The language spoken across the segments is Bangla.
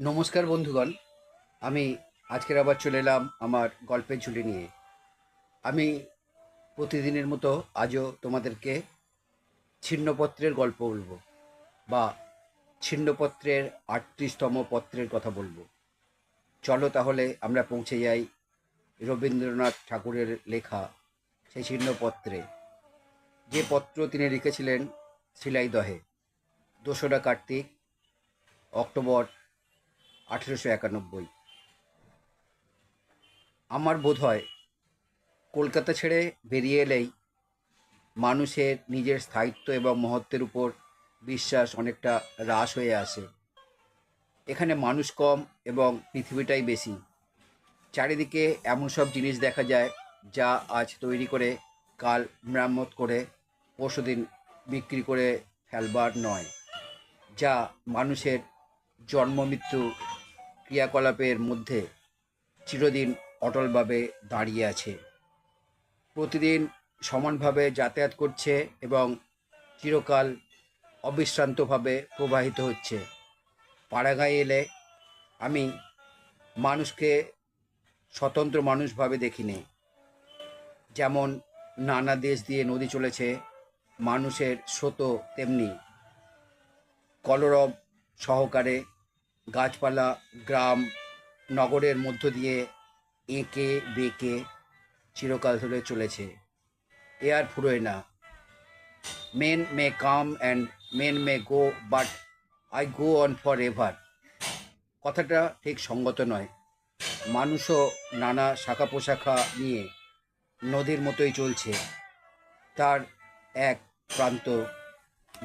নমস্কার বন্ধুগণ। আমি আজকের আবার চলে এলাম আমার গল্পের ঝুলি নিয়ে। আমি প্রতিদিনের মতো আজও তোমাদেরকে ছিন্নপত্রের গল্প বলব বা ছিন্নপত্রের আটত্রিশতম পত্রের কথা বলব। চলো তাহলে আমরা পৌঁছে যাই রবীন্দ্রনাথ ঠাকুরের লেখা সেই ছিন্নপত্রে। যে পত্র তিনি লিখেছিলেন শিলাইদহে দোসরা কার্তিক, অক্টোবর আঠেরোশো একানব্বই। আমার বোধ হয় কলকাতা ছেড়ে বেরিয়ে এলেই মানুষের নিজের স্থায়িত্ব এবং মহত্বের উপর বিশ্বাস অনেকটা হ্রাস হয়ে আসে। এখানে মানুষ কম এবং পৃথিবীটাই বেশি। চারিদিকে এমন সব জিনিস দেখা যায় যা আজ তৈরি করে, কাল মেরামত করে, পরশুদিন বিক্রি করে ফেলবার নয়, যা মানুষের জন্ম মৃত্যু ক্রিয়াকলাপের মধ্যে চিরদিন অটলভাবে দাঁড়িয়ে আছে। প্রতিদিন সমানভাবে যাতায়াত করছে এবং চিরকাল অবিশ্রান্তভাবে প্রবাহিত হচ্ছে। পাড়াগাঁয়ে এলে আমি মানুষকে স্বতন্ত্র মানুষভাবে দেখিনি। যেমন নানা দেশ দিয়ে নদী চলেছে, মানুষের স্রোত তেমনি। কলরব সহকারে গাছপালা, গ্রাম, নগরের মধ্য দিয়ে এঁকে বেঁকে চিরকাল ধরে চলেছে। এ আর ফুরোয় না। Men may come and men may go but I go on for ever কথাটা ঠিক সঙ্গত নয়। মানুষও নানা শাখা পোশাখা নিয়ে নদীর মতোই চলছে। তার এক প্রান্ত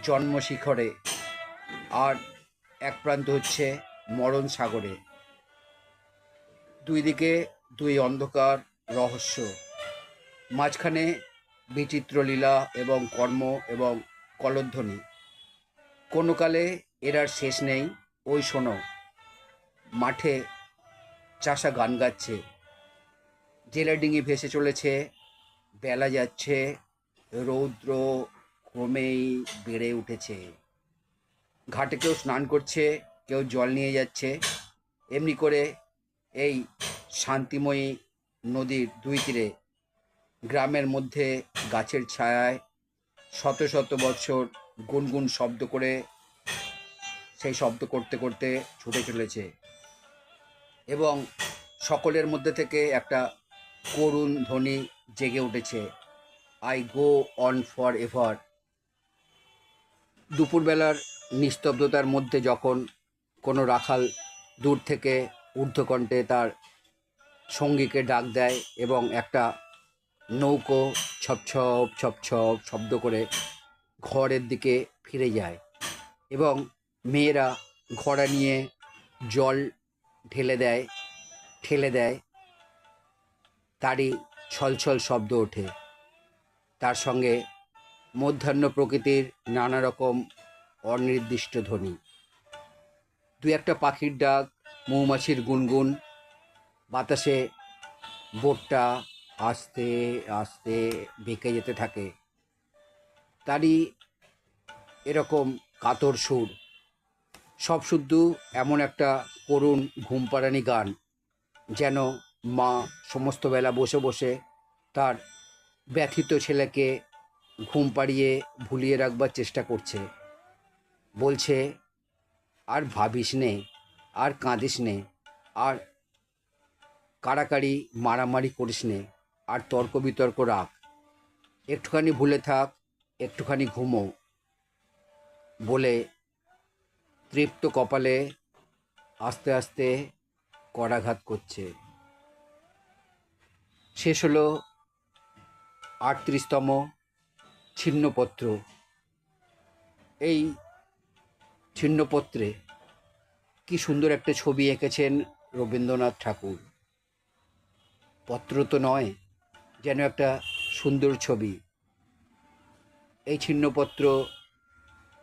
জন্মশিখরে, আর এক প্রান্ত হচ্ছে মরণ সাগরে। দুই দিকে দুই অন্ধকার রহস্য। মাঝখানে বিচিত্র লীলা এবং কর্ম এবং কলধ্বনি। কোনো কালে এরার শেষ নেই। ওই শোনো, মাঠে চাষা গান গাচ্ছে। জেলা ডিঙি ভেসে চলেছে। বেলা যাচ্ছে। রৌদ্র ক্রমেই বেড়ে উঠেছে। ঘাটে কেউ স্নান করছে। কেউ জল নিয়ে যাচ্ছে। এমনি করে এই শান্তিময়ী নদীর দুই তীরে গ্রামের মধ্যে গাছের ছায়ায় শত শত বছর গুনগুন শব্দ করে সেই শব্দ করতে করতে ছুটে চলেছে। এবং সকলের মধ্যে থেকে একটা করুণ ধ্বনি জেগে উঠেছে। I go on for ever. দুপুরবেলার নিস্তব্ধতার মধ্যে যখন কোনো রাখাল দূর থেকে ঊর্ধ্বকণ্ঠে তার সঙ্গীকে ডাক দেয় এবং একটা নৌকো ছপছপ ছপছপ শব্দ করে ঘরের দিকে ফিরে যায় এবং মেয়েরা ঘোড়া নিয়ে জল ঢেলে দেয়, ঠেলে দেয়। তারই ছলছল শব্দ ওঠে। তার সঙ্গে মধ্যাহ্ন প্রকৃতির নানা রকম অনির্দিষ্ট ধ্বনি। দু একটা পাখির ডাক, মৌমাছির গুনগুন, বাতাসে বোটটা আস্তে আস্তে বেঁকে যেতে থাকে। তারই এরকম কাতর সুর। সব শুদ্ধ, এমন একটা করুণ ঘুমপাড়ানি গান, যেন মা সমস্ত বেলা বসে বসে তার ব্যথিত ছেলেকে ঘুম পাড়িয়ে ভুলিয়ে রাখবার চেষ্টা করছে। বলছে আর ভাবিস নে, আর কাঁদিস নে, আর কাড়াকাড়ি মারামারি করিস নে, আর তর্ক বিতর্ক রাখ। একটুখানি ভুলে থাক, একটুখানি ঘুমো। বলে তৃপ্ত কপালে আস্তে আস্তে করাঘাত করছে। শেষ হলো আটত্রিশতম ছিন্নপত্র। এই ছিন্নপত্রে কি সুন্দর একটা ছবি এঁকেছেন রবীন্দ্রনাথ ঠাকুর। পত্র তো নয়, যেন একটা সুন্দর ছবি। এই ছিন্নপত্র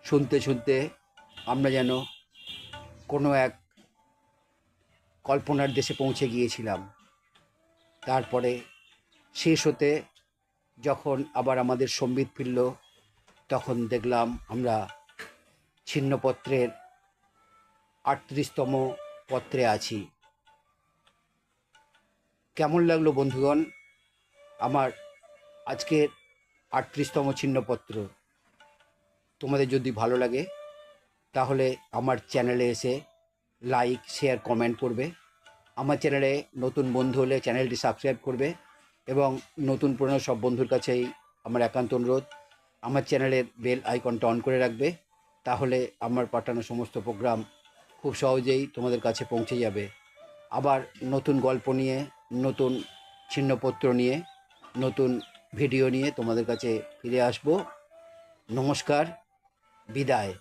শুনতে শুনতে আমরা যেন কোনো এক কল্পনার দেশে পৌঁছে গিয়েছিলাম। তারপরে শেষ হতে যখন আবার আমাদের সম্বিত ফিরল, তখন দেখলাম আমরা ছিন্নপত্রের আটত্রিশতম পত্রে আছি। কেমন লাগল বন্ধুগণ আমার আজকের আটত্রিশতম ছিন্নপত্র? তোমাদের যদি ভালো লাগে, তাহলে আমার চ্যানেলে এসে লাইক, শেয়ার, কমেন্ট করবে। আমার চ্যানেলে নতুন বন্ধু হলে চ্যানেলটি সাবস্ক্রাইব করবে এবং নতুন পুরনো সব বন্ধুর কাছেই আমার একান্ত অনুরোধ, আমার চ্যানেলের বেল আইকনটা অন করে রাখবে। তাহলে আমার পাঠানো সমস্ত প্রোগ্রাম খুব সহজেই তোমাদের কাছে পৌঁছে যাবে। আবার নতুন গল্প নিয়ে, নতুন ছিন্নপত্র নিয়ে, নতুন ভিডিও নিয়ে তোমাদের কাছে ফিরে আসব। নমস্কার, বিদায়।